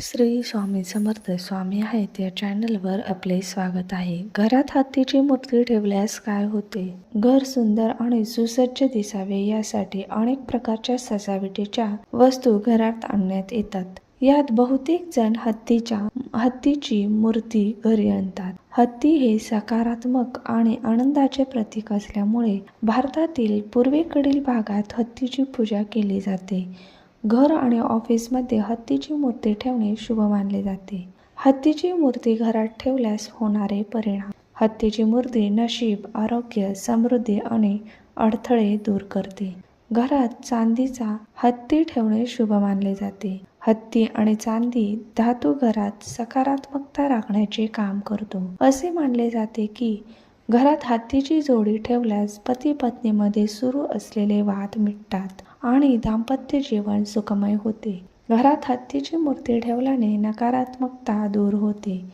श्री स्वामी समर्थ स्वामी आहेत या चॅनलवर आपले स्वागत आहे. घरात हत्तीची मूर्ती ठेवल्यास काय होते? घर सुंदर आणि सुसज्ज दिसावे यासाठी अनेक प्रकारच्या सजावटीच्या वस्तू घरात आणण्यात येतात. यात बहुतेक जण हत्तीच्या हत्तीची मूर्ती घरी आणतात. हत्ती हे सकारात्मक आणि आनंदाचे प्रतीक असल्यामुळे भारतातील पूर्वेकडील भागात हत्तीची पूजा केली जाते. घर आणि ऑफिसमध्ये हत्तीची मूर्ती ठेवणे शुभ मानले जाते. हत्तीची मूर्ती घरात ठेवल्यास होणारे परिणाम. हत्तीची मूर्ती नशीब आरोग्य समृद्धी आणि अडथळे दूर करते. घरात चांदीचा हत्ती ठेवणे शुभ मानले जाते. हत्ती आणि चांदी धातू घरात सकारात्मकता राखण्याचे काम करतो. असे मानले जाते की घरात हत्तीची जोडी ठेवल्यास पती पत्नीमध्ये सुरू असलेले वाद मिटतात आणि दाम्पत्य जीवन सुखमय होते. घरात हत्तीची मूर्ती ठेवल्याने नकारात्मकता दूर होते.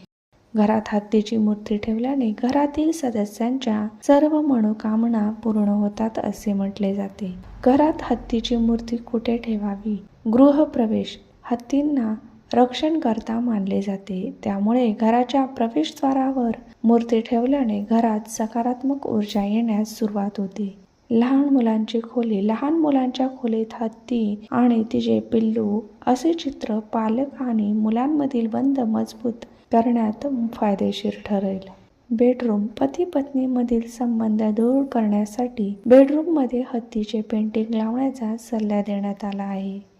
घरात हत्तीची मूर्ती ठेवल्याने घरातील सदस्यांच्या सर्व मनोकामना पूर्ण होतात असे म्हटले जाते. घरात हत्तीची मूर्ती कुठे ठेवावी? गृहप्रवेश हत्तींना रक्षणकर्ता मानले जाते. त्यामुळे घराच्या प्रवेशद्वारावर मूर्ती ठेवल्याने घरात सकारात्मक ऊर्जा येण्यास सुरुवात होते. लहान मुलांची खोली लहान मुलांच्या खोलीत हत्ती आणि तिचे पिल्लू असे चित्र पालक आणि मुलांमधील बंध मजबूत करण्यात फायदेशीर ठरेल. बेडरूम पती पत्नीमधील संबंध दूर करण्यासाठी बेडरूममध्ये हत्तीचे पेंटिंग लावण्याचा सल्ला देण्यात आला आहे.